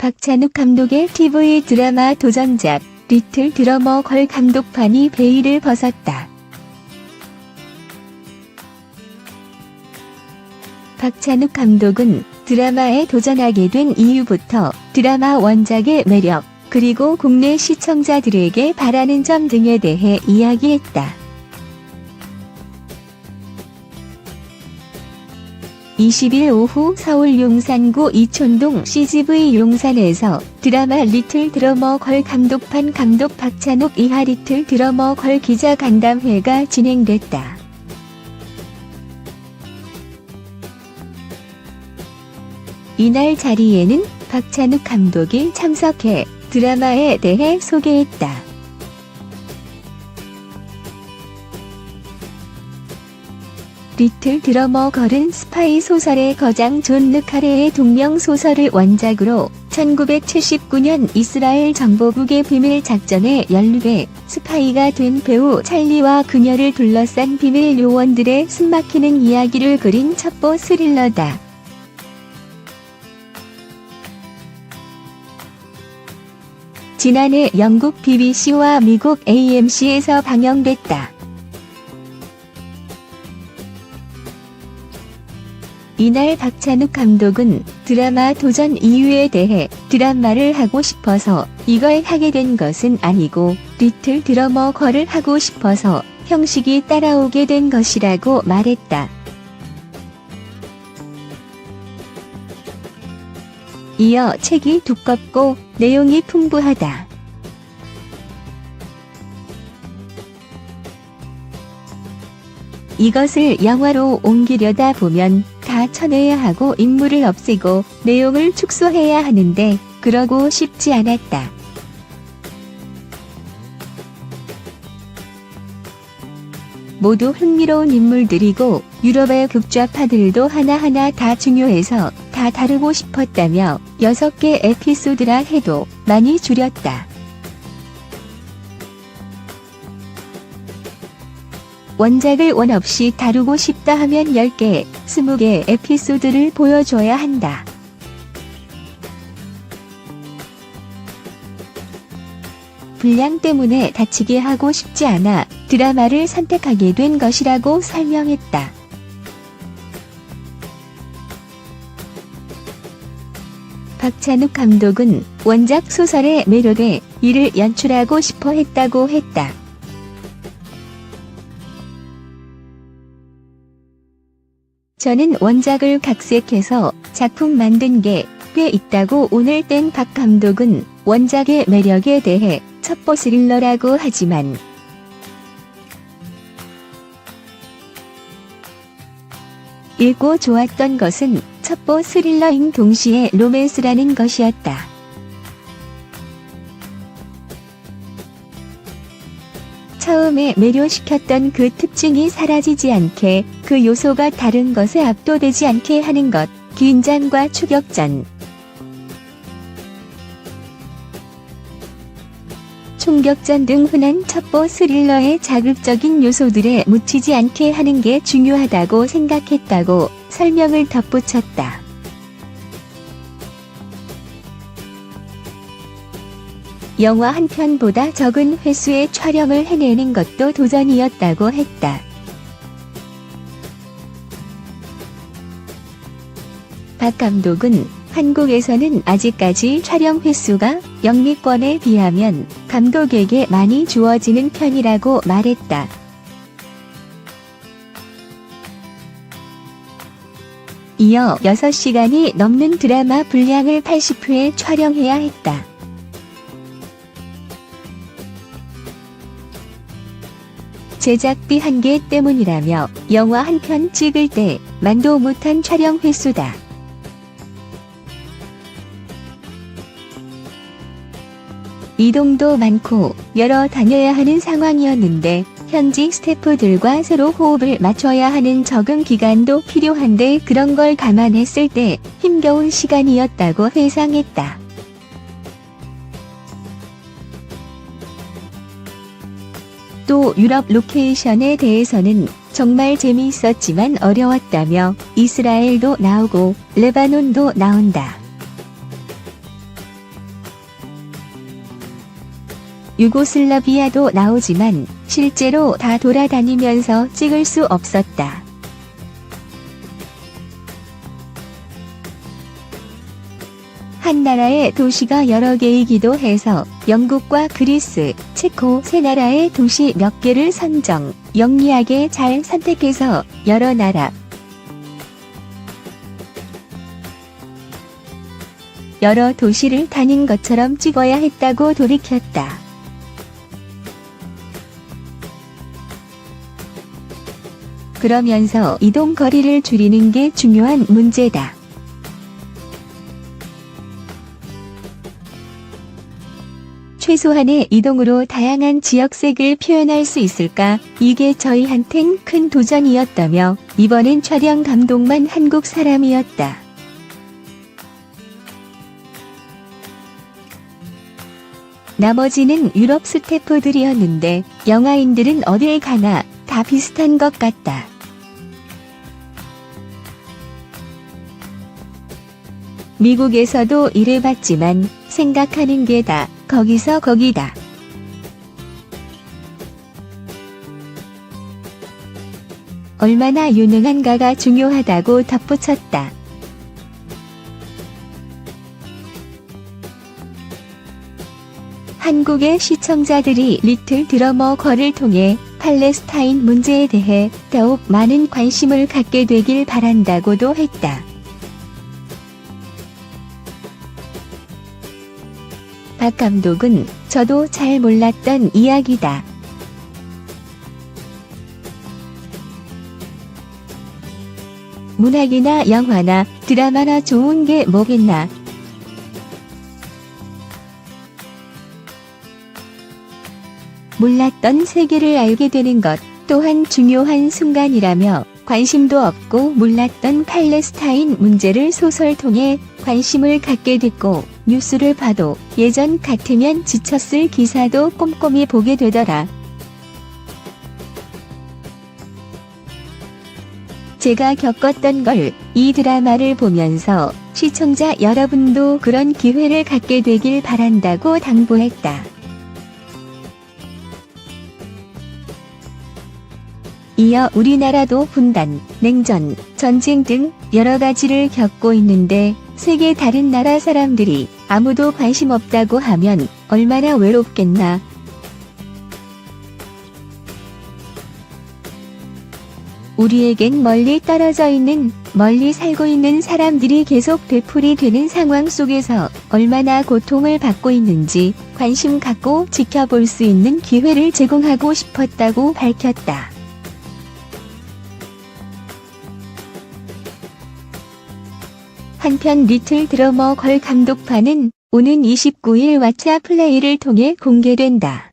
박찬욱 감독의 TV 드라마 도전작 리틀 드러머 걸 감독판이 베일을 벗었다. 박찬욱 감독은 드라마에 도전하게 된 이유부터 드라마 원작의 매력, 그리고 국내 시청자들에게 바라는 점 등에 대해 이야기했다. 20일 오후 서울 용산구 이촌동 CGV 용산에서 드라마 리틀 드러머 걸 감독판 감독 박찬욱 이하 리틀 드러머 걸 기자 간담회가 진행됐다. 이날 자리에는 박찬욱 감독이 참석해 드라마에 대해 소개했다. 리틀 드러머 걸은 스파이 소설의 거장 존 르카레의 동명 소설을 원작으로 1979년 이스라엘 정보국의 비밀 작전에 연루돼 스파이가 된 배우 찰리와 그녀를 둘러싼 비밀 요원들의 숨막히는 이야기를 그린 첩보 스릴러다. 지난해 영국 BBC와 미국 AMC에서 방영됐다. 이날 박찬욱 감독은 드라마 도전 이유에 대해 드라마를 하고 싶어서 이걸 하게 된 것은 아니고 리틀 드러머 걸을 하고 싶어서 형식이 따라오게 된 것이라고 말했다. 이어 책이 두껍고 내용이 풍부하다. 이것을 영화로 옮기려다 보면 다 쳐내야 하고 인물을 없애고 내용을 축소해야 하는데 그러고 싶지 않았다. 모두 흥미로운 인물들이고 유럽의 극좌파들도 하나하나 다 중요해서 다 다루고 싶었다며 6개 에피소드라 해도 많이 줄였다. 원작을 원 없이 다루고 싶다 하면 10개, 20개 에피소드를 보여줘야 한다. 분량 때문에 다치게 하고 싶지 않아 드라마를 선택하게 된 것이라고 설명했다. 박찬욱 감독은 원작 소설에 매료돼 이를 연출하고 싶어 했다고 했다. 저는 원작을 각색해서 작품 만든 게 꽤 있다고 오늘 땐 박 감독은 원작의 매력에 대해 첩보 스릴러라고 하지만 읽고 좋았던 것은 첩보 스릴러인 동시에 로맨스라는 것이었다. 처음에 매료시켰던 그 특징이 사라지지 않게 그 요소가 다른 것에 압도되지 않게 하는 것, 긴장과 추격전. 총격전 등 흔한 첩보 스릴러의 자극적인 요소들에 묻히지 않게 하는 게 중요하다고 생각했다고 설명을 덧붙였다. 영화 한 편보다 적은 횟수의 촬영을 해내는 것도 도전이었다고 했다. 박 감독은 한국에서는 아직까지 촬영 횟수가 영미권에 비하면 감독에게 많이 주어지는 편이라고 말했다. 이어 6시간이 넘는 드라마 분량을 80회 촬영해야 했다. 제작비 한계 때문이라며 영화 한 편 찍을 때 만도 못한 촬영 횟수다. 이동도 많고 여러 다녀야 하는 상황이었는데 현지 스태프들과 서로 호흡을 맞춰야 하는 적응 기간도 필요한데 그런 걸 감안했을 때 힘겨운 시간이었다고 회상했다. 또 유럽 로케이션에 대해서는 정말 재미있었지만 어려웠다며 이스라엘도 나오고 레바논도 나온다. 유고슬라비아도 나오지만 실제로 다 돌아다니면서 찍을 수 없었다. 한 나라의 도시가 여러 개이기도 해서 영국과 그리스, 체코 세 나라의 도시 몇 개를 선정, 영리하게 잘 선택해서 여러 나라, 여러 도시를 다닌 것처럼 찍어야 했다고 돌이켰다. 그러면서 이동 거리를 줄이는 게 중요한 문제다. 최소한의 이동으로 다양한 지역색을 표현할 수 있을까? 이게 저희한텐 큰 도전이었다며 이번엔 촬영 감독만 한국 사람이었다. 나머지는 유럽 스태프들이었는데 영화인들은 어딜 가나 다 비슷한 것 같다. 미국에서도 일해봤지만 생각하는 게 다 거기서 거기다. 얼마나 유능한가가 중요하다고 덧붙였다. 한국의 시청자들이 리틀 드러머 걸을 통해 팔레스타인 문제에 대해 더욱 많은 관심을 갖게 되길 바란다고도 했다. 박 감독은 저도 잘 몰랐던 이야기다. 문학이나 영화나 드라마나 좋은 게 뭐겠나. 몰랐던 세계를 알게 되는 것 또한 중요한 순간이라며 관심도 없고 몰랐던 팔레스타인 문제를 소설 통해 관심을 갖게 됐고 뉴스를 봐도 예전 같으면 지쳤을 기사도 꼼꼼히 보게 되더라. 제가 겪었던 걸 이 드라마를 보면서 시청자 여러분도 그런 기회를 갖게 되길 바란다고 당부했다. 이어 우리나라도 분단, 냉전, 전쟁 등 여러 가지를 겪고 있는데 세계 다른 나라 사람들이 아무도 관심 없다고 하면 얼마나 외롭겠나. 우리에겐 멀리 떨어져 있는, 멀리 살고 있는 사람들이 계속 되풀이 되는 상황 속에서 얼마나 고통을 받고 있는지 관심 갖고 지켜볼 수 있는 기회를 제공하고 싶었다고 밝혔다. 한편 리틀 드러머 걸 감독판은 오는 29일 왓챠 플레이를 통해 공개된다.